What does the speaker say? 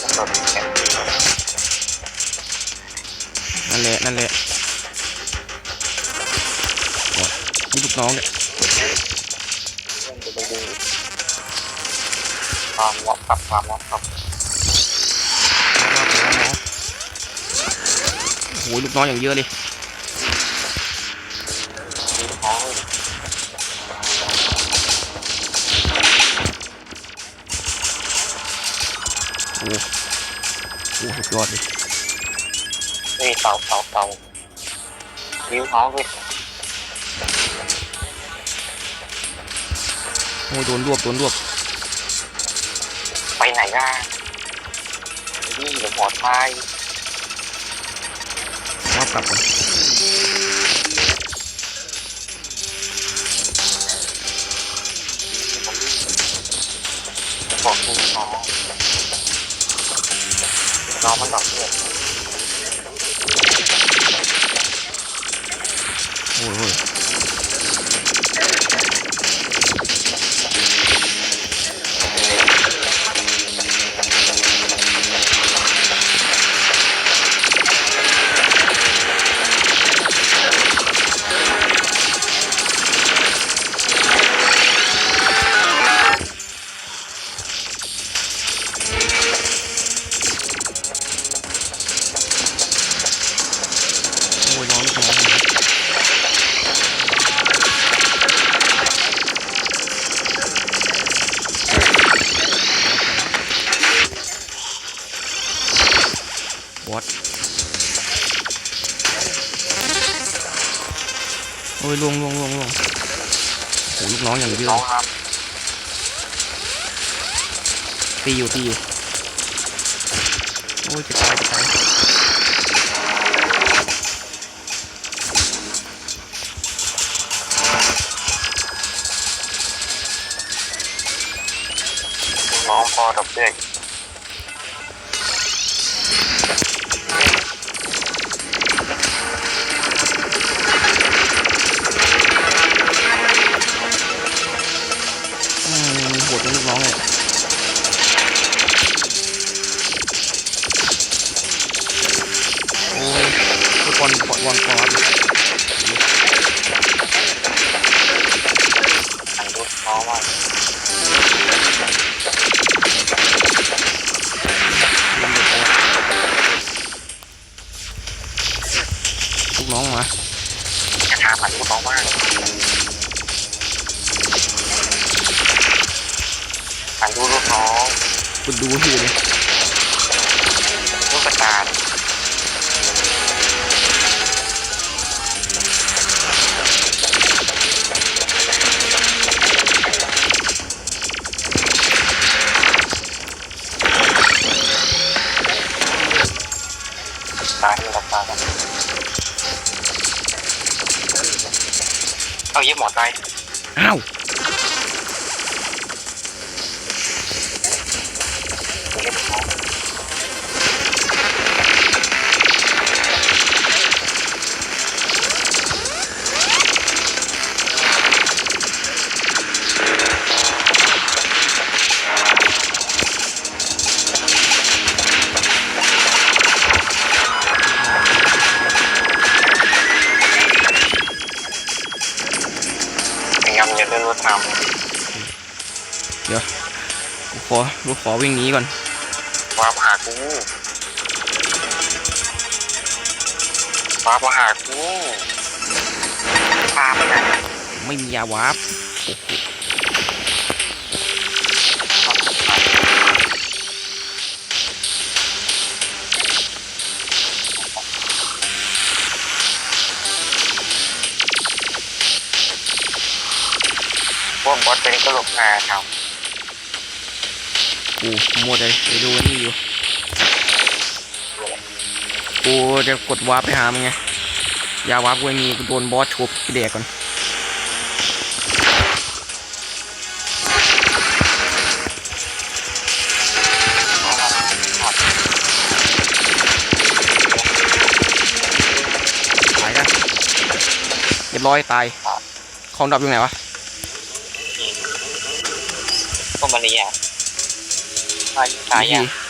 นั่นแหละนั่นแหละโอ้ยลูกน้องเนี่ยจะไปดูความวับครับความวับครับโอ้ยลูกน้องอย่างเยอะเลย โอ้โหโอ้โหสุดยอดเลยนี่เตาเตาเตาวิวท้องด้วยโอ้ยโดนรวบโดนรวบไปไหนล่ะนี่เดี๋ยวหมอตายรอบกลับก่อนบอกคุณน้อง น้องมันหลอบเพื่อนโอ้ย บอสโอ้ยลวงลวงลวงลวงโอ้ลูกน้องอย่างเยน้ออะงครับตีอยู่ตีอยู่โอ้ยจะตายจะตายน้องพอดับเบิล ทุกคนบอลบอลบอลอันดูน้องมากลูกน้องมาจะถามอันดูน้องมากอันดูลูกน้องคุณดูที่เลยลูกกระตาล ตายเลยตายแล้วเอาเย็บหมอตายอ้าว กูขอกูขอวิ่งหนีก่อนำว้ามาหากูว้ามาหากูพาไปไหนไม่มียาวาร์ปโอ้โหพวกบอสเป็นก็หลบหน้าท กูหมดเลยไปดูไอ้นี่อยู่ กูจะกดวาร์ปไปหามันไงยาวาร์ปกูไม่มีกูโดนบอสชุบกูแดกก่อนตายกันเรียบร้อยตาย ของดับอยู่ไหนวะพวกมันนี่อะตายตายอะ Lagi.